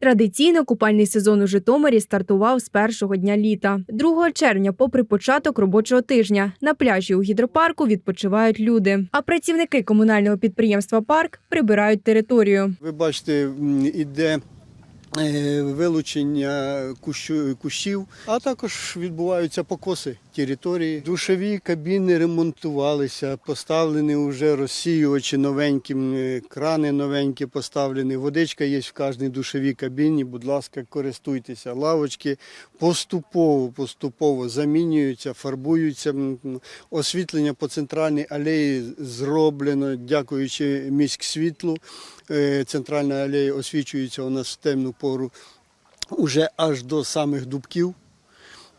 Традиційно купальний сезон у Житомирі стартував з першого дня літа. 2 червня, попри початок робочого тижня, на пляжі у гідропарку відпочивають люди. А працівники комунального підприємства Парк прибирають територію. Ви бачите, іде е, вилучення кущів, а також відбуваються покоси території. Душові кабіни ремонтувалися, поставлені вже розсіювачі новенькі, крани новенькі поставлені. Водичка є в кожній душовій кабіні. Будь ласка, користуйтеся. Лавочки поступово, поступово замінюються, фарбуються. Освітлення по центральній алеї зроблено, дякуючи міськсвітлу. Е, Центральна алея освічується у нас в темну пору уже аж до самих дубків.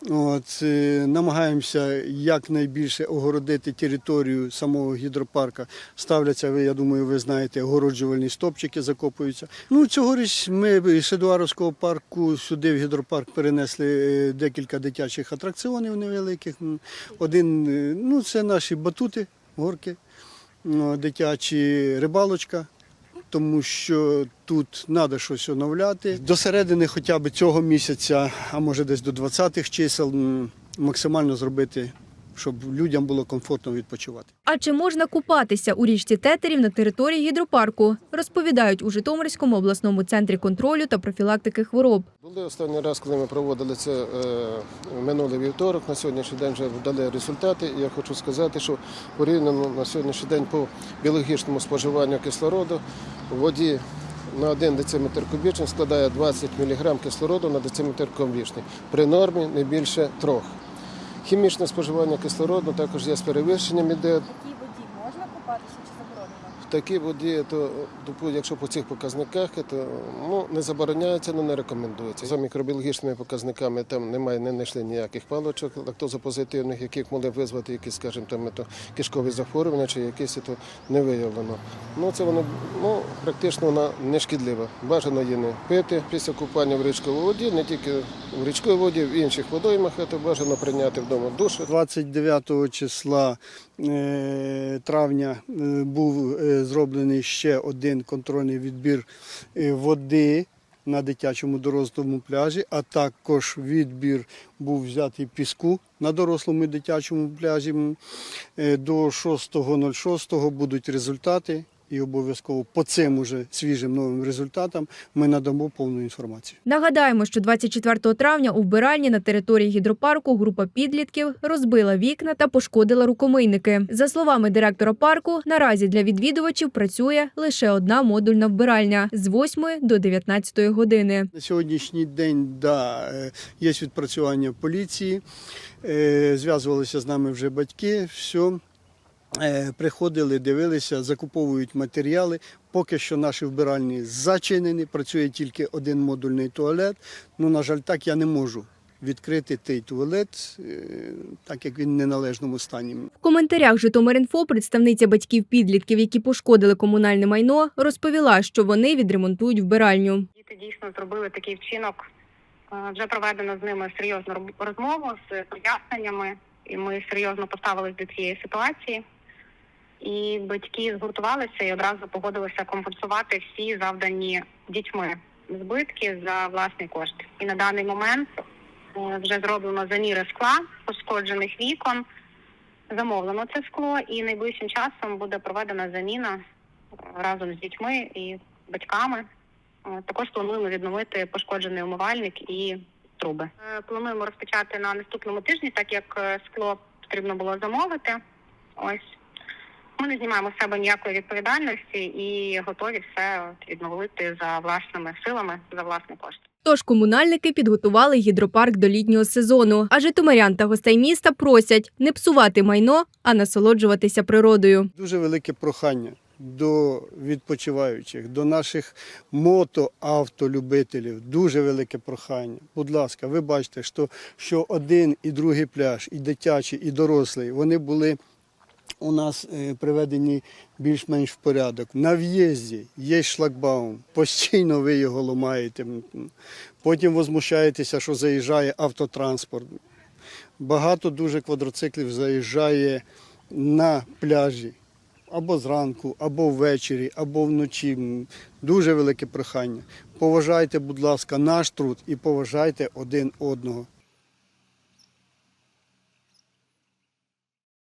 От, е, намагаємося якнайбільше огородити територію самого гідропарка. Ставляться, я думаю, ви знаєте, огороджувальні стопчики закопуються. Ну, цьогоріч ми з Едуаровського парку сюди в гідропарк перенесли е, декілька дитячих атракціонів невеликих. Один, е, ну, це наші батути, горки, дитячі рибалочка тому що тут треба щось оновляти. До середини хоча б цього місяця, а може десь до 20-х чисел, максимально зробити, щоб людям було комфортно відпочивати. А чи можна купатися у річці Тетерів на території гідропарку? Розповідають у Житомирському обласному центрі контролю та профілактики хвороб. Були останній раз, коли ми проводили це е, минулий вівторок. На сьогоднішній день вже вдали результати. І я хочу сказати, що порівняно на сьогоднішній день по біологічному споживанню кислороду в воді на 1 дециметр кубічний складає 20 мг кислороду на дециметр кубічний. При нормі не більше трьох. Хімічне споживання кислороду також є з перевищенням іде. В такій воді можна купатися чи заборонено? В такій воді, то якщо по цих показниках, то ну, не забороняється, але не рекомендується. За мікробіологічними показниками там немає, не знайшли ніяких паличок лактозопозитивних, яких могли визвати якісь, скажімо, там то кишкові захворювання чи якісь то не виявлено. Ну це воно ну, практично вона не шкідлива. Бажано її не пити після купання в річковій воді, не тільки в річковій воді, в інших водоймах, то бажано прийняти вдома душ. 29 числа травня е, був е, зроблений ще один контрольний відбір е, води на дитячому дорослому пляжі, а також відбір був взятий піску на дорослому і дитячому пляжі. Е, До 6.06 будуть результати. І обов'язково по цим уже свіжим новим результатам ми надамо повну інформацію. Нагадаємо, що 24 травня у вбиральні на території гідропарку група підлітків розбила вікна та пошкодила рукомийники. За словами директора парку, наразі для відвідувачів працює лише одна модульна вбиральня з 8 до 19 години. На сьогоднішній день да, е, є відпрацювання поліції, е, зв'язувалися з нами вже батьки, все. Е, Приходили, дивилися, закуповують матеріали. Поки що наші вбиральні зачинені, працює тільки один модульний туалет. Ну, на жаль, так я не можу відкрити той туалет, е, так як він в неналежному стані. В коментарях Житомир.Інфо представниця батьків підлітків, які пошкодили комунальне майно, розповіла, що вони відремонтують вбиральню. Діти дійсно зробили такий вчинок. Е, Вже проведено з ними серйозну розмову з поясненнями, і ми серйозно поставились до цієї ситуації. І батьки згуртувалися і одразу погодилися компенсувати всі завдані дітьми збитки за власний кошт. І на даний момент е, вже зроблено заміри скла пошкоджених вікон, замовлено це скло, і найближчим часом буде проведена заміна е, разом з дітьми і батьками. Е, Також плануємо відновити пошкоджений умивальник і труби. Плануємо розпочати на наступному тижні, так як скло потрібно було замовити. Ось ми не знімаємо з себе ніякої відповідальності і готові все відновити за власними силами, за власний кошт. Тож комунальники підготували гідропарк до літнього сезону. А житомирян та гостей міста просять не псувати майно, а насолоджуватися природою. Дуже велике прохання до відпочиваючих, до наших мотоавтолюбителів. Дуже велике прохання. Будь ласка, ви бачите, що, що один і другий пляж, і дитячий, і дорослий, вони були. У нас е, приведені більш-менш в порядок. На в'їзді є шлагбаум, постійно ви його ламаєте. Потім возмущаєтеся, що заїжджає автотранспорт. Багато дуже квадроциклів заїжджає на пляжі або зранку, або ввечері, або вночі. Дуже велике прохання. Поважайте, будь ласка, наш труд і поважайте один одного.